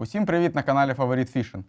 Усім привіт на каналі Фаворит Фішин.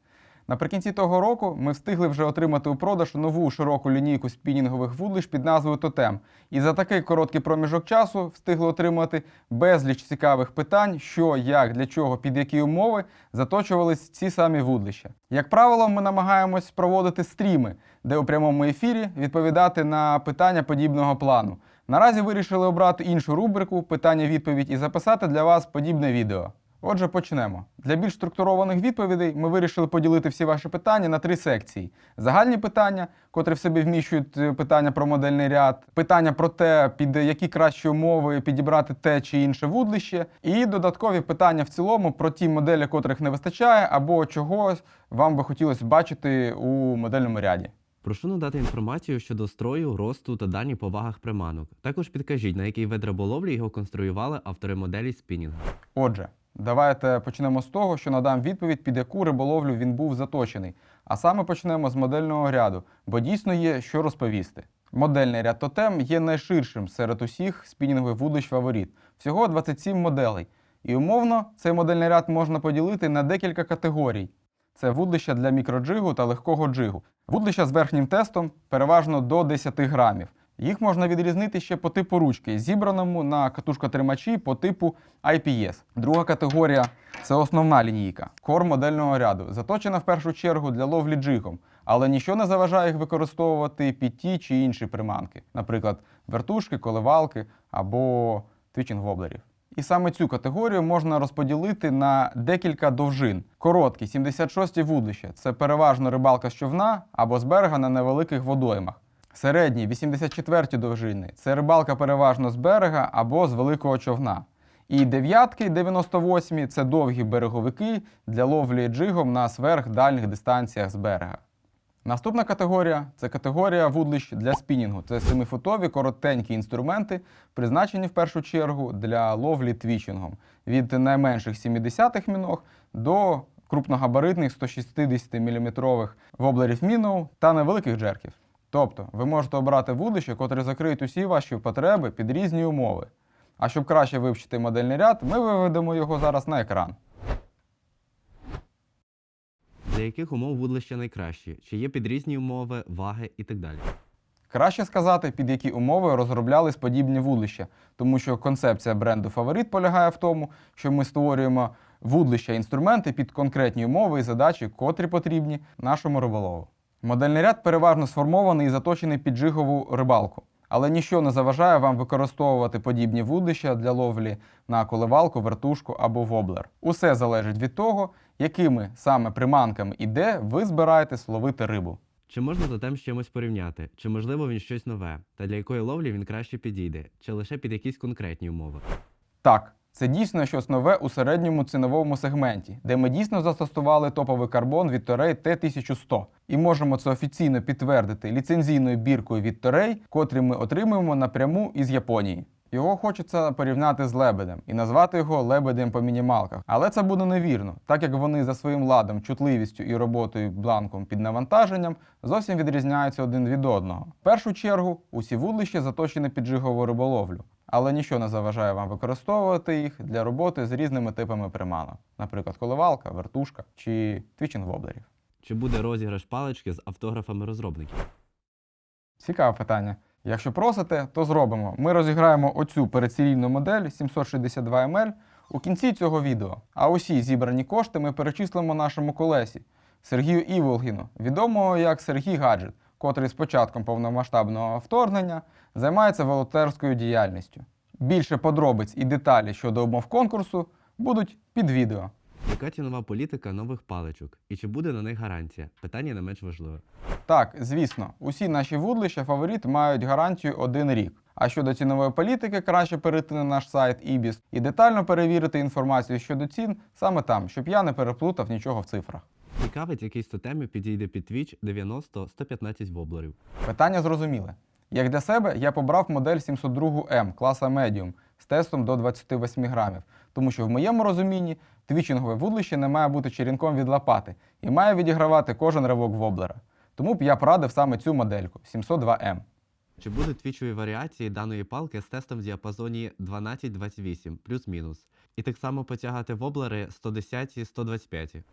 Наприкінці того року ми встигли вже отримати у продаж нову широку лінійку спінінгових вудлищ під назвою Тотем. І за такий короткий проміжок часу встигли отримати безліч цікавих питань, що, як, для чого, під які умови заточувались ці самі вудлища. Як правило, ми намагаємось проводити стріми, де у прямому ефірі відповідати на питання подібного плану. Наразі вирішили обрати іншу рубрику питання-відповідь і записати для вас подібне відео. Отже, почнемо. Для більш структурованих відповідей ми вирішили поділити всі ваші питання на три секції: загальні питання, котрі в собі вміщують е, питання про модельний ряд, питання про те, під які кращі умови підібрати те чи інше вудлище, і додаткові питання в цілому про ті моделі, котрих не вистачає, або чогось вам би хотілося бачити у модельному ряді. Прошу надати інформацію щодо строю, росту та дані по вагах приманок. Також підкажіть, на який вид риболовлі його конструювали автори моделі спінінга. Отже, давайте почнемо з того, що надам відповідь, під яку риболовлю він був заточений. А саме почнемо з модельного ряду, бо дійсно є що розповісти. Модельний ряд тотем є найширшим серед усіх спінінгових вудлищ фаворит. Всього 27 моделей. І умовно цей модельний ряд можна поділити на декілька категорій. Це вудлища для мікроджигу та легкого джигу. Вудлища з верхнім тестом переважно до 10 грамів. Їх можна відрізнити ще по типу ручки, зібраному на катушкотримачі по типу IPS. Друга категорія це основна лінійка, кор модельного ряду, заточена в першу чергу для ловлі джигом, але нічого не заважає їх використовувати під ті чи інші приманки, наприклад, вертушки, коливалки або твічинг-воблерів. І саме цю категорію можна розподілити на декілька довжин. Короткі 76 вудлища це переважно рибалка з човна або з берега на невеликих водоймах. Середні 84 довжини це рибалка переважно з берега або з великого човна. І дев'ятки 98 це довгі береговики для ловлі джигом на сверхдальних дистанціях з берега. Наступна категорія це категорія вудлищ для спінінгу. Це 7-футові коротенькі інструменти, призначені в першу чергу для ловлі твічингом від найменших 70-х міног до крупногабаритних 160 мм воблерів міноу та невеликих джерків. Тобто ви можете обрати вудлище, котре закриють усі ваші потреби під різні умови. А щоб краще вивчити модельний ряд, ми виведемо його зараз на екран. Для яких умов вудлища найкращі? Чи є під різні умови, ваги і так далі? Краще сказати, під які умови розроблялись подібні вудлища, тому що концепція бренду Фаворит полягає в тому, що ми створюємо вудлища інструменти під конкретні умови і задачі, котрі потрібні нашому риболову. Модельний ряд переважно сформований і заточений під джигову рибалку, але ніщо не заважає вам використовувати подібні вудлища для ловлі на коливалку, вертушку або воблер. Усе залежить від того, якими саме приманками і де ви збираєтесь ловити рибу. Чи можна тотем з чимось порівняти? Чи можливо він щось нове? Та для якої ловлі він краще підійде? Чи лише під якісь конкретні умови? Так, це дійсно щось нове у середньому ціновому сегменті, де ми дійсно застосували топовий карбон від Торей T1100. І можемо це офіційно підтвердити ліцензійною біркою від Торей, котрі ми отримуємо напряму із Японії. Його хочеться порівняти з лебедем і назвати його лебедем по мінімалках. Але це буде невірно, так як вони за своїм ладом, чутливістю і роботою бланком під навантаженням зовсім відрізняються один від одного. В першу чергу усі вудлища заточені під джигову риболовлю, але нічого не заважає вам використовувати їх для роботи з різними типами приманок, наприклад, коливалка, вертушка чи твічинг-воблерів. Чи буде розіграш палички з автографами розробників? Цікаве питання. Якщо просите, то зробимо. Ми розіграємо оцю передсерійну модель 762 ml у кінці цього відео. А усі зібрані кошти ми перечислимо нашому колесі Сергію Іволгіну, відомого як Сергій Гаджет, котрий з початком повномасштабного вторгнення займається волонтерською діяльністю. Більше подробиць і деталі щодо умов конкурсу будуть під відео. Яка цінова політика нових паличок? І чи буде на них гарантія? Питання не менш важливе. Так, звісно, усі наші вудлища фаворит мають гарантію один рік. А щодо цінової політики, краще перейти на наш сайт IBIS і детально перевірити інформацію щодо цін саме там, щоб я не переплутав нічого в цифрах. Цікавить, який з тотемів підійде під твіч 90-115 воблерів. Питання зрозуміле. Як для себе, я побрав модель 702M класа Medium з тестом до 28 грамів, тому що в моєму розумінні твічингове вудлище не має бути черенком від лопати і має відігравати кожен ривок воблера. Тому б я порадив саме цю модельку 702M. Чи будуть твічові варіації даної палки з тестом в діапазоні 12-28 плюс-мінус? І так само потягати воблери 110-125?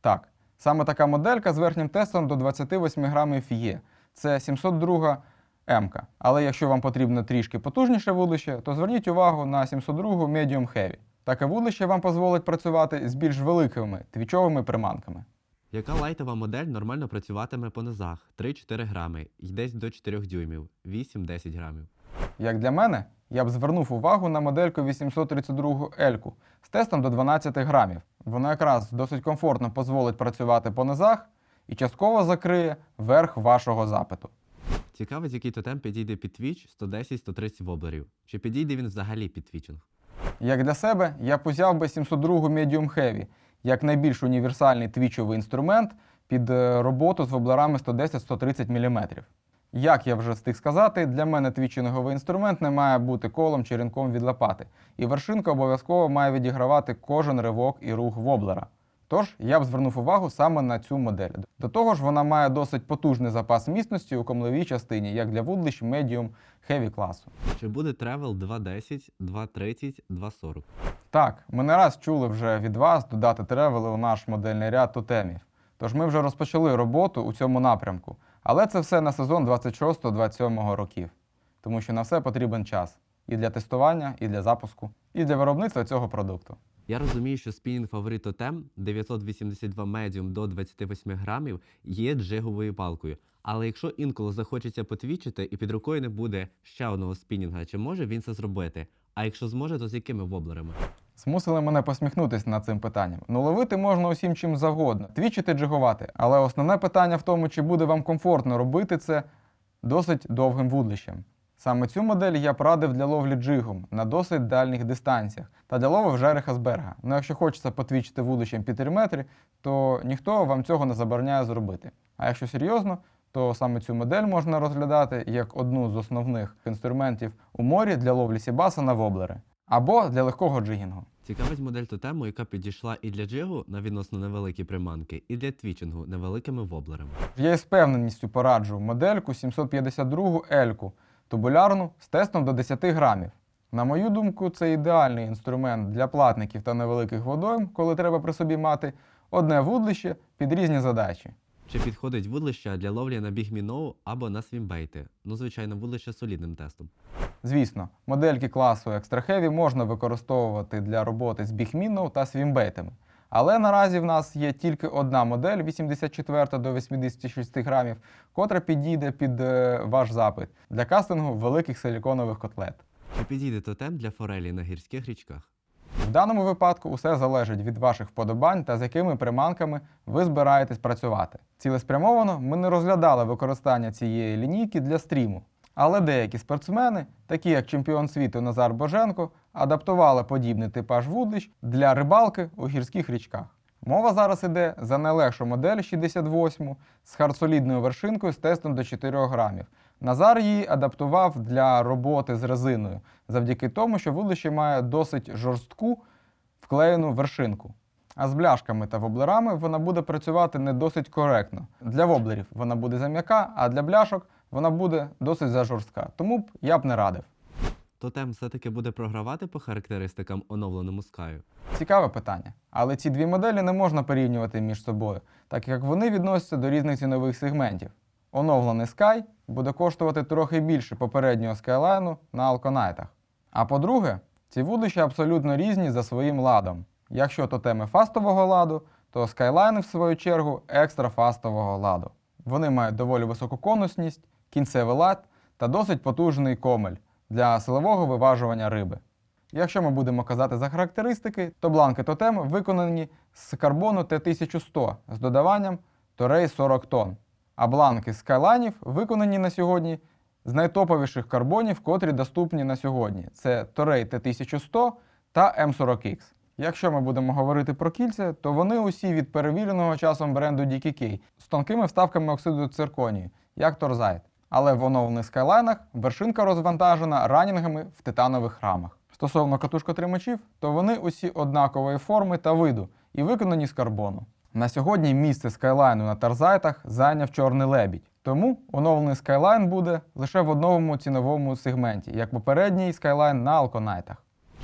Так, саме така моделька з верхнім тестом до 28 грамів є. Це 702 М. Але якщо вам потрібно трішки потужніше вудлище, то зверніть увагу на 702 Medium Heavy. Таке вудлище вам дозволить працювати з більш великими твічовими приманками. Яка лайтова модель нормально працюватиме по низах 3-4 грами і десь до 4 дюймів 8-10 грамів? Як для мене, я б звернув увагу на модельку 832 L з тестом до 12 грамів. Вона якраз досить комфортно дозволить працювати по низах і частково закриє верх вашого запиту. Цікавить, який тотем підійде під твіч 110-130 воблерів. Чи підійде він взагалі під твічинг? Як для себе, я б узяв би 702 Medium Heavy як найбільш універсальний твічовий інструмент під е, роботу з воблерами 110-130 мм. Як я вже встиг сказати, для мене твічинговий інструмент не має бути колом чи ринком від лопати, і вершинка обов'язково має відігравати кожен ривок і рух воблера. Тож я б звернув увагу саме на цю модель. До того ж, вона має досить потужний запас міцності у комлевій частині, як для вудлищ Medium Heavy класу. Чи буде тревел 2.10, 2.30, 2.40? Так, ми не раз чули вже від вас додати тревели у наш модельний ряд тотемів. Тож ми вже розпочали роботу у цьому напрямку. Але це все на сезон 26-27 років, тому що на все потрібен час і для тестування, і для запуску, і для виробництва цього продукту. Я розумію, що спінінг фаворит тотем 982 медіум до 28 грамів є джиговою палкою. Але якщо інколи захочеться потвічити і під рукою не буде ще одного спінінга, чи може він це зробити? А якщо зможе, то з якими воблерами? Змусили мене посміхнутися над цим питанням. Ну, ловити можна усім чим завгодно, твічити, джигувати. Але основне питання в тому, чи буде вам комфортно робити це досить довгим вудлищем. Саме цю модель я порадив для ловлі джигом на досить дальніх дистанціях та для лови в жереха з. Ну, якщо хочеться потвічити вудлищем під 3 метри, то ніхто вам цього не забороняє зробити. А якщо серйозно, то саме цю модель можна розглядати як одну з основних інструментів у морі для ловлі сібаса на воблери або для легкого джигінгу. Цікавить модель тотему, яка підійшла і для джигу на відносно невеликі приманки, і для твічингу невеликими воблерами. Я із впевненістю пораджу модельку 752 Ельку тубулярну з тестом до 10 грамів. На мою думку, це ідеальний інструмент для платників та невеликих водойм, коли треба при собі мати одне вудлище під різні задачі. Чи підходить вудлище для ловлі на бігміноу або на свімбейти? Ну, звичайно, вудлище з солідним тестом. Звісно, модельки класу Extra Heavy можна використовувати для роботи з бігмінною та свімбейтами. Але наразі в нас є тільки одна модель 84 до 86 грамів, котра підійде під е, ваш запит для кастингу великих силіконових котлет. Чи підійде тотем для форелі на гірських річках? В даному випадку усе залежить від ваших вподобань та з якими приманками ви збираєтесь працювати. Цілеспрямовано ми не розглядали використання цієї лінійки для стріму. Але деякі спортсмени, такі як чемпіон світу Назар Боженко, адаптували подібний типаж вудлищ для рибалки у гірських річках. Мова зараз іде за найлегшу модель 68 з хардсолідною вершинкою з тестом до 4 грамів. Назар її адаптував для роботи з резиною завдяки тому, що вудлище має досить жорстку вклеєну вершинку. А з бляшками та воблерами вона буде працювати не досить коректно. Для воблерів вона буде зам'яка, а для бляшок вона буде досить зажорстка. Тому б я б не радив. Тотем все-таки буде програвати по характеристикам оновленому скаю. Цікаве питання. Але ці дві моделі не можна порівнювати між собою, так як вони відносяться до різних цінових сегментів. Оновлений Sky буде коштувати трохи більше попереднього Skyline на алконайтах. А по-друге, ці вудлища абсолютно різні за своїм ладом. Якщо то теми фастового ладу, то Skyline, в свою чергу, екстра фастового ладу. Вони мають доволі високу конусність, кінцевий лад та досить потужний комель для силового виважування риби. Якщо ми будемо казати за характеристики, то бланки тотем виконані з карбону Т1100 з додаванням торей 40 тонн. А бланки з кайланів виконані на сьогодні з найтоповіших карбонів, котрі доступні на сьогодні. Це торей Т1100 та М40X. Якщо ми будемо говорити про кільця, то вони усі від перевіреного часом бренду DKK з тонкими вставками оксиду цирконію, як торзайт. Але в оновлених скайлайнах вершинка розвантажена ранінгами в титанових рамах. Стосовно катушкотримачів, то вони усі однакової форми та виду і виконані з карбону. На сьогодні місце скайлайну на тарзайтах зайняв чорний лебідь. Тому оновлений Skyline буде лише в одному ціновому сегменті, як попередній Skyline на.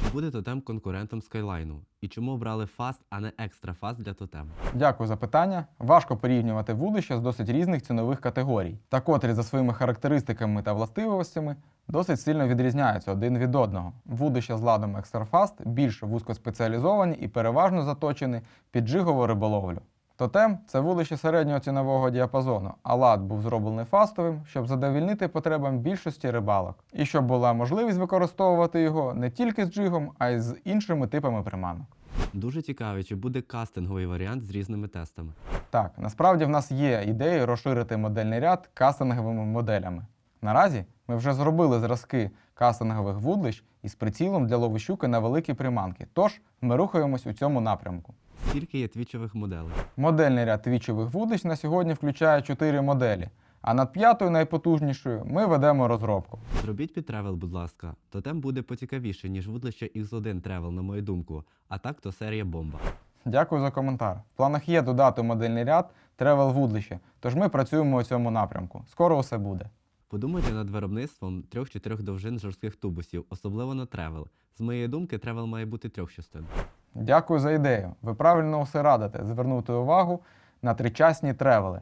Чи буде тотем конкурентом Скайлайну? І чому обрали фаст, а не екстра фаст для тотему? Дякую за питання. Важко порівнювати вудища з досить різних цінових категорій, та котрі за своїми характеристиками та властивостями досить сильно відрізняються один від одного. Вудища з ладом Extrafast більш вузькоспеціалізовані і переважно заточені під джигову риболовлю. Тотем це вудище середнього цінового діапазону, а лад був зроблений фастовим, щоб задовільнити потребам більшості рибалок, і щоб була можливість використовувати його не тільки з джигом, а й з іншими типами приманок. Дуже цікаво, чи буде кастинговий варіант з різними тестами. Так, насправді в нас є ідеї розширити модельний ряд кастинговими моделями. Наразі ми вже зробили зразки кастингових вудлищ із прицілом для лову щуки на великі приманки. Тож ми рухаємось у цьому напрямку. Скільки є твічових моделей? Модельний ряд твічових вудлищ на сьогодні включає 4 моделі, а над п'ятою найпотужнішою ми ведемо розробку. Зробіть під тревел, будь ласка. Тотем буде поцікавіше, ніж вудлище X1 тревел, на мою думку. А так то серія бомба. Дякую за коментар. В планах є додати модельний ряд тревел вудлище, тож ми працюємо у цьому напрямку. Скоро усе буде. Подумайте над виробництвом трьох-чотирьох довжин жорстких тубусів, особливо на тревел. З моєї думки, тревел має бути трьох частин. Дякую за ідею. Ви правильно усе радите звернути увагу на тричасні тревели.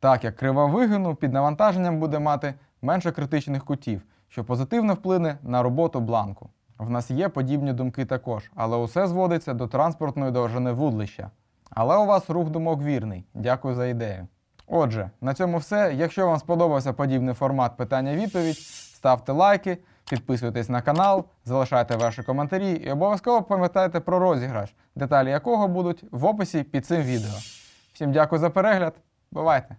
Так як крива вигину під навантаженням буде мати менше критичних кутів, що позитивно вплине на роботу бланку. В нас є подібні думки також, але усе зводиться до транспортної довжини вудлища. Але у вас рух думок вірний. Дякую за ідею. Отже, на цьому все. Якщо вам сподобався подібний формат питання-відповідь, ставте лайки, підписуйтесь на канал, залишайте ваші коментарі і обов'язково пам'ятайте про розіграш, деталі якого будуть в описі під цим відео. Всім дякую за перегляд. Бувайте!